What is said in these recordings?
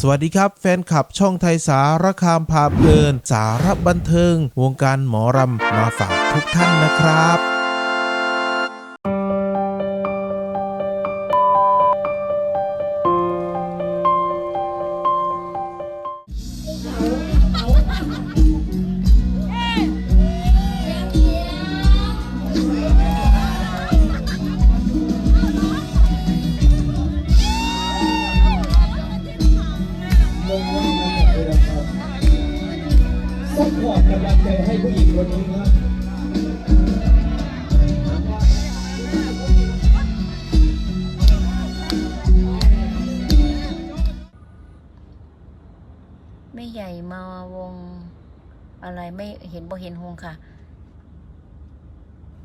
สวัสดีครับ แฟนคลับช่องไทยสารคามพาเพลิน สารบันเทิง วงการหมอรำมาฝากทุกท่านนะครับ อร์ตกำลังใจให้ผู้หญิงคนนี้ครับไม่ใหญ่มาวงอะไรไม่เห็นบ่เห็นหงค่ะ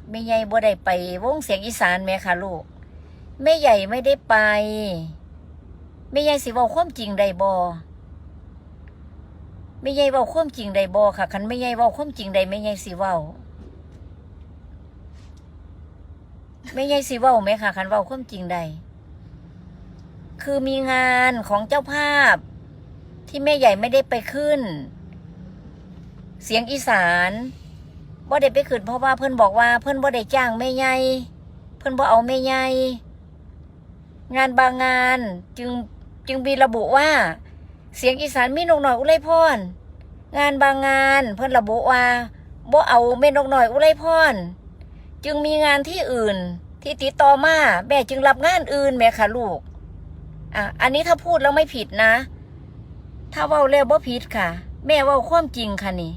ไม่ใหญ่บ่ได้ไปวงเสียงอีสานแม่ค่ะลูกแม่ใหญ่ไม่ได้ไปแม่ใหญ่สิเว้าความจริงได้บ่ แม่ใหญ่เว้าความจริงได้บ่ค่ะคันแม่ใหญ่เว้าความจริงได้แม่ใหญ่สิเว้าแม่ใหญ่สิเว้าไหมค่ะคันเว้าความจริงได้คือมีงานของเจ้าภาพ ที่แม่ใหญ่ไม่ได้ไปขึ้น เสียงอีสานบ่ได้ไปขึ้นเพราะว่าเพิ่อนบอกว่าเพิ่อนบ่ได้จ้างแม่ใหญ่เพิ่อนบ่เอาแม่ใหญ่งานบางงานจึงจึงมีระบุว่า เสียงอีสานมีนกหน่อยอุไรพร งานบางงาน เพิ่นระบุว่าบ่เอาแม่นกหน่อยอุไรพร จึงมีงานที่อื่น ที่ติดต่อมาแม่จึงรับงานอื่นแม่ค่ะลูก อะ อันนี้ถ้าพูดแล้วไม่ผิดนะ ถ้าเว้าแล้วบ่ผิดค่ะ แม่เว้าความจริงค่ะนี่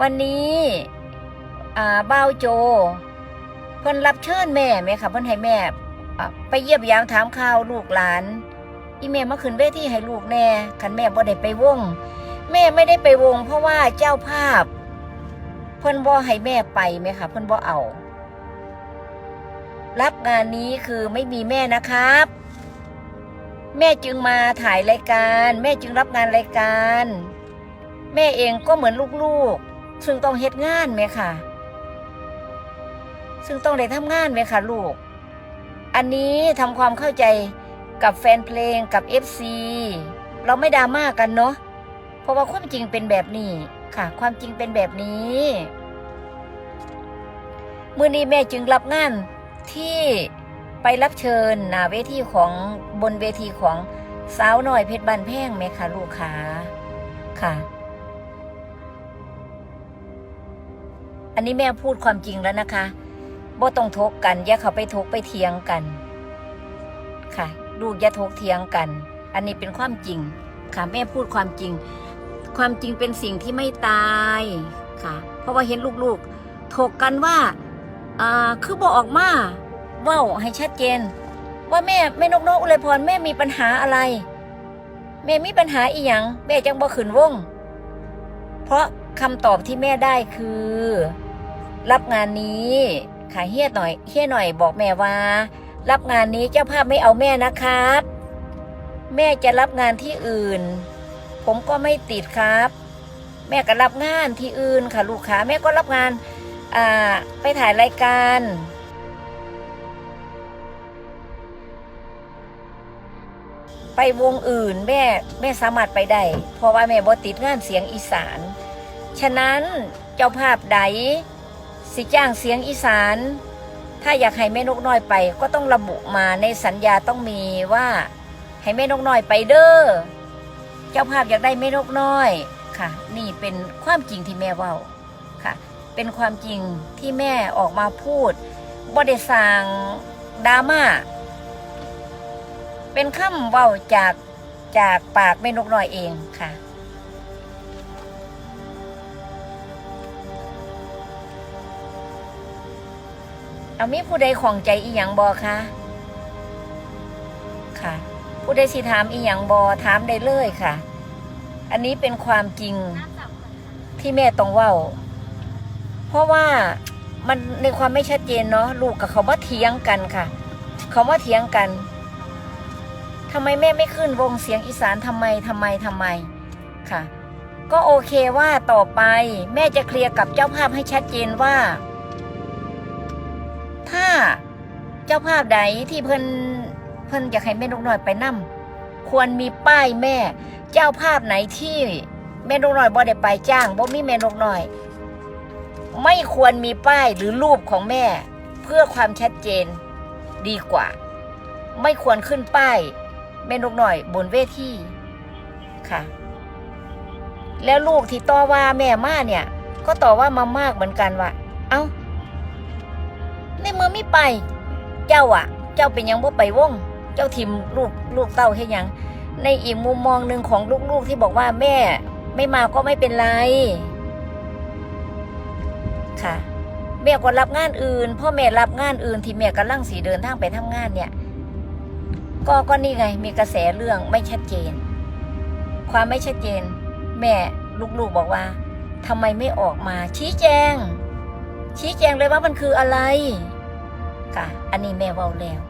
วันนี้อ่าบ้าวโจ เพิ่นรับเชิญแม่ไหมค่ะเพิ่นให้แม่ ไปเยี่ยมยามถามข่าวลูกหลาน อีแม่มาขึ้นเวทีให้ลูกแน่คันแม่บ่ได้ไปวง แม่ไม่ได้ไปวง เพราะว่าเจ้าภาพ เพิ่นบ่ให้แม่ไปไหมคะเพิ่นบ่เอา รับงานนี้คือไม่มีแม่นะครับ แม่จึงมาถ่ายรายการ แม่จึงรับงานรายการ แม่เองก็เหมือนลูกๆ ซึ่งต้องเฮ็ดงานไหมค่ะ ซึ่งต้องได้ทำงานไหมค่ะลูก อันนี้ทำความเข้าใจกับแฟนเพลงกับ FC เราไม่ดราม่ากันเนาะเพราะว่าความจริงเป็นแบบนี้ค่ะ ความจริงเป็นแบบนี้มื่อนี้แม่จึงรับงานที่ไปรับเชิญหน้าเวทีของบนเวทีของสาวน้อยเพชรบานแพงไหมคะลูกค้าค่ะ อันนี้แม่พูดความจริงแล้วนะคะ บ่ต้องทกกันอย่าเขาไปทกไปเถียงกัน ค่ะ ลูกอย่าทกเถียงกัน อันนี้เป็นความจริง ค่ะแม่พูดความจริง ความจริงเป็นสิ่งที่ไม่ตายค่ะ เพราะว่าเห็นลูกๆถกกันว่าอ่าคือบอกออกมาว่าให้ชัดเจน ว่าแม่แม่นกนกอุไรพรแม่มีปัญหาอะไร แม่มีปัญหาอีหยังแม่จังบ่ขืนวง เพราะคำตอบที่แม่ได้คือ รับงานนี้ ค่ะเฮียหน่อยเฮียหน่อยบอกแม่ว่า รับงานนี้เจ้าภาพไม่เอาแม่นะครับ แม่จะรับงานที่อื่น ผมก็ไม่ติดครับ แม่ก็รับงานที่อื่นค่ะลูกค้าแม่ก็รับงานอ่าไปถ่ายรายการไปวงอื่นแม่แม่สามารถไปได้เพราะว่าแม่บ่ติดงานเสียงอีสาน ฉะนั้นเจ้าภาพใด สิจ้างเสียงอีสาน ถ้าอยากให้แม่นกน้อยไป ก็ต้องระบุมาในสัญญาต้องมีว่าให้แม่นกน้อยไปเด้อเจ้าภาพอยากได้แม่นกน้อยค่ะ นี่เป็นความจริงที่แม่เว้าค่ะ เป็นความจริงที่แม่ออกมาพูดบ่ได้สร้างดราม่าเป็นคำเว้าจากจากปากแม่นกน้อยเองค่ะ เอามีผู้ใดของใจอีหยังบอคะค่ะ ผู้ใดสิถามอีหยังบอถามได้เลยค่ะ อันนี้เป็นความจริงที่แม่ต้องเว้า เพราะว่ามันในความไม่ชัดเจนเนาะลูกกับเขาว่าเถียงกันค่ะ เขาว่าเถียงกันทำไมแม่ไม่ขึ้นวงเสียงอีสานทำไมทำไมทำไมค่ะ ก็โอเคว่าต่อไปแม่จะเคลียร์กับเจ้าภาพให้ชัดเจนว่า ถ้าเจ้าภาพใดที่เพิ่นเพิ่นอยากให้แม่นกน้อยไปนํควรมีป้ายแม่ เจ้าภาพไหนที่แม่นกน้อยบ่ได้ไปจ้างบ่มีแม่นกน้อย ไม่ควรมีป้ายหรือรูปของแม่ เพื่อความชัดเจนดีกว่า ไม่ควรขึ้นป้ายแม่นกน้อยบนเวทีค่ะ แล้วลูกที่ต่อว่าแม่มาเนี่ย ก็ต่อว่ามา มากเหมือนกันว่า เอ้า ในเมื่อไม่ไป เจ้าอะเจ้าเป็นยังบ่ไปวง เจ้าทิมลูกลูกเต้าให้ยัง ในอีกมุมมองหนึ่งของลูกๆที่บอกว่าแม่ไม่มาก็ไม่เป็นไร ค่ะ แม่ก็รับงานอื่น พ่อแม่รับงานอื่นที่แม่กำลังสีเดินทางไปทำงานเนี่ย ก็ก็นี่ไง มีกระแสเรื่องไม่ชัดเจน ความไม่ชัดเจน แม่ลูกๆบอกว่าทำไมไม่ออกมาชี้แจง ชี้แจงเลยว่ามันคืออะไร กะอันนี้แม่เว้าแล้ว